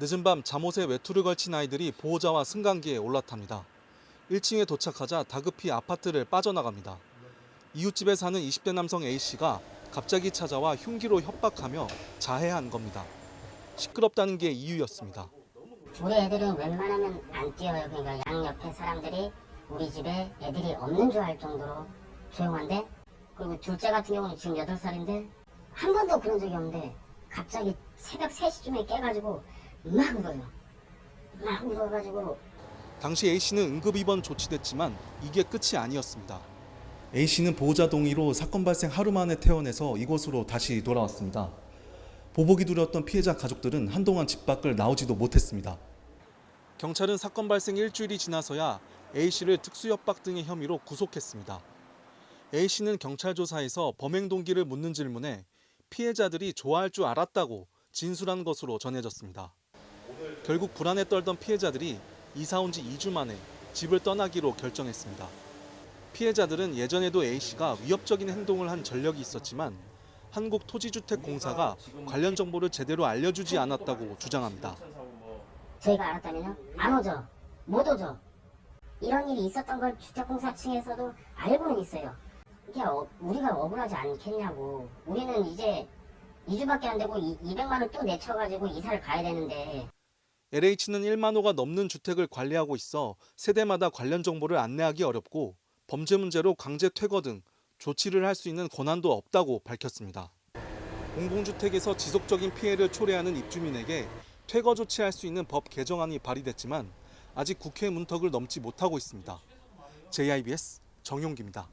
늦은 밤 잠옷에 외투를 걸친 아이들이 보호자와 승강기에 올라탑니다. 1층에 도착하자 다급히 아파트를 빠져나갑니다. 이웃집에 사는 20대 남성 A씨가 갑자기 찾아와 흉기로 협박하며 자해한 겁니다. 시끄럽다는 게 이유였습니다. 우리 애들은 웬만하면 안 뛰어요. 그러니까 양 옆에 사람들이 우리 집에 애들이 없는 줄 알 정도로 조용한데 그리고 둘째 같은 경우는 지금 8살인데 한 번도 그런 적이 없는데 갑자기 새벽 3시쯤에 깨가지고 막 울어요. 막 울어가지고 당시 A씨는 응급입원 조치됐지만 이게 끝이 아니었습니다. A씨는 보호자 동의로 사건 발생 하루 만에 퇴원해서 이곳으로 다시 돌아왔습니다. 보복이 두려웠던 피해자 가족들은 한동안 집 밖을 나오지도 못했습니다. 경찰은 사건 발생 일주일이 지나서야 A씨를 특수협박 등의 혐의로 구속했습니다. A씨는 경찰 조사에서 범행 동기를 묻는 질문에 피해자들이 좋아할 줄 알았다고 진술한 것으로 전해졌습니다. 결국 불안에 떨던 피해자들이 이사 온 지 2주 만에 집을 떠나기로 결정했습니다. 피해자들은 예전에도 A씨가 위협적인 행동을 한 전력이 있었지만 한국토지주택공사가 관련 정보를 제대로 알려주지 않았다고 주장합니다. 저희가 알았다면요? 안 오죠. 못 오죠. 이런 일이 있었던 걸 주택공사 층에서도 알고는 있어요. 이게 어- 우리가 억울하지 않겠냐고. 우리는 이제 2주밖에 안 되고 200만 원 또 내쳐가지고 이사를 가야 되는데 LH는 1만 호가 넘는 주택을 관리하고 있어 세대마다 관련 정보를 안내하기 어렵고 범죄 문제로 강제 퇴거 등 조치를 할 수 있는 권한도 없다고 밝혔습니다. 공공주택에서 지속적인 피해를 초래하는 입주민에게 퇴거 조치할 수 있는 법 개정안이 발의됐지만 아직 국회 문턱을 넘지 못하고 있습니다. JIBS 정용기입니다.